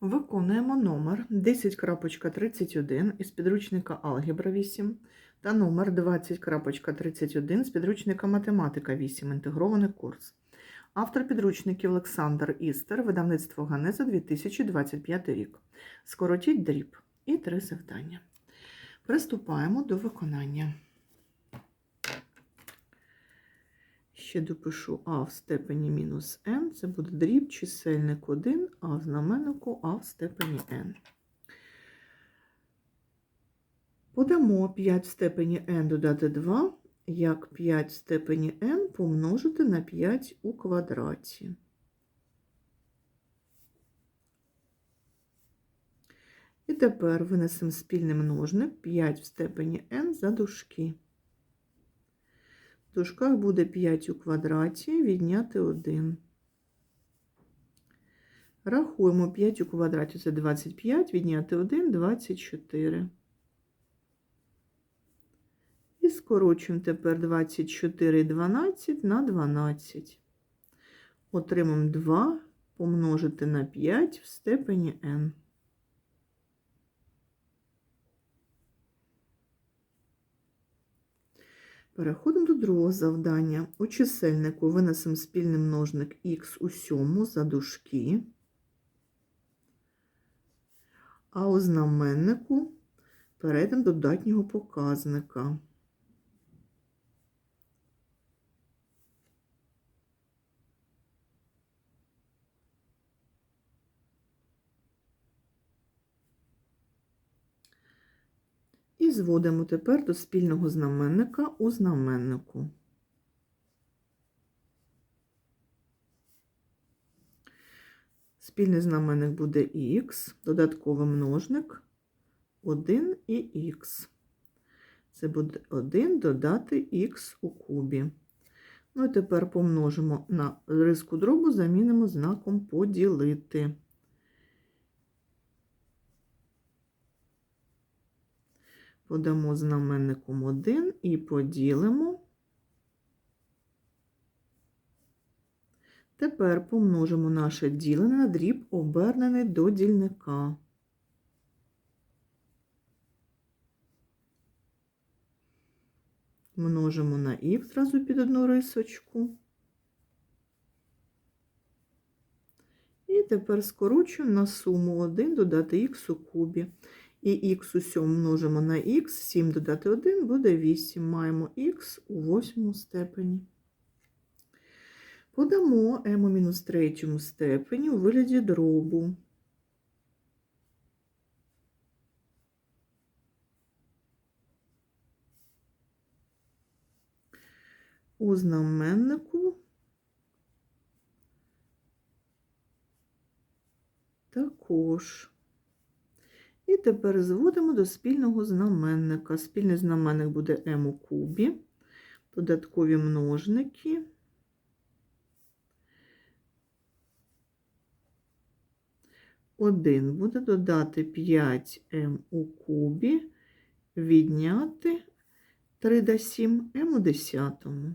Виконуємо номер 10.31 із підручника Алгебра 8 та номер 20.31 з підручника Математика 8. Інтегрований курс. Автор підручників Олександр Істер, видавництво Ганеза 2025 рік. Скоротіть дріб і три завдання. Приступаємо до виконання. Ще допишу а в степені мінус n, це буде дріб чисельник 1, а в знаменнику а в степені n. Подамо 5 в степені n додати 2, як 5 в степені n помножити на 5 у квадраті. І тепер винесемо спільний множник 5 в степені n за дужки. В дужках буде 5 у квадраті, відняти 1. Рахуємо 5 у квадраті це 25, відняти 1 24. І скорочуємо тепер 24 12 на 12. Отримаємо 2 помножити на 5 в степені n. Переходимо до другого завдання. У чисельнику винесемо спільний множник х у сьому за дужки, а у знаменнику перейдемо до датнього показника. Зводимо тепер до спільного знаменника у знаменнику. Спільний знаменник буде х, додатковий множник 1 і х. Це буде 1 додати х у кубі. Ну і тепер помножимо на риску дробу, замінимо знаком поділити. Подамо знаменником 1 і поділимо. Тепер помножимо наше ділене на дріб, обернений до дільника. Множимо на х зразу під одну рисочку. І тепер скорочуємо на суму 1 додати х у кубі. І х у 7 множимо на х, 7 додати 1 буде 8. Маємо х у восьмому степені. Подамо мінус третьому степені у вигляді дробу. У знаменнику також. І тепер зводимо до спільного знаменника. Спільний знаменник буде m у кубі, додаткові множники. Один буде додати 5m у кубі, відняти 3 до 7 m у десятому.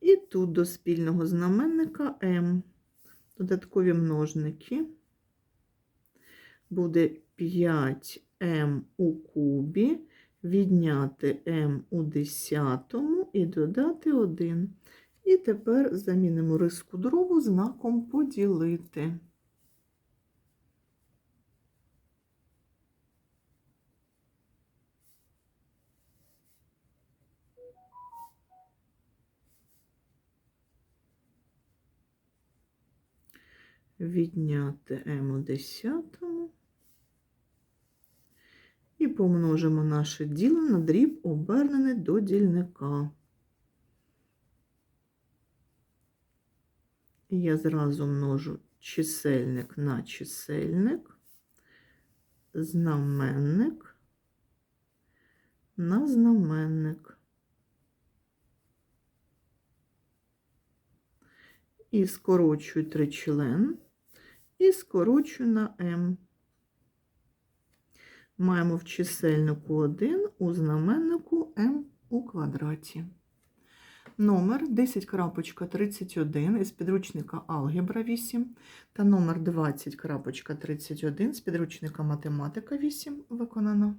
І тут до спільного знаменника m додаткові множники буде 5m у кубі, відняти m у десятому і додати 1. І тепер замінимо риску дробу знаком поділити. Відняти m у десятому і помножимо наше діло на дріб, обернений до дільника. Я зразу множу чисельник на чисельник, знаменник на знаменник. І скорочую тричлен і скорочу на М. Маємо в чисельнику 1 у знаменнику М у квадраті. номер 10.31 із підручника Алгебра 8 та номер 20.31 з підручника Математика 8 виконано.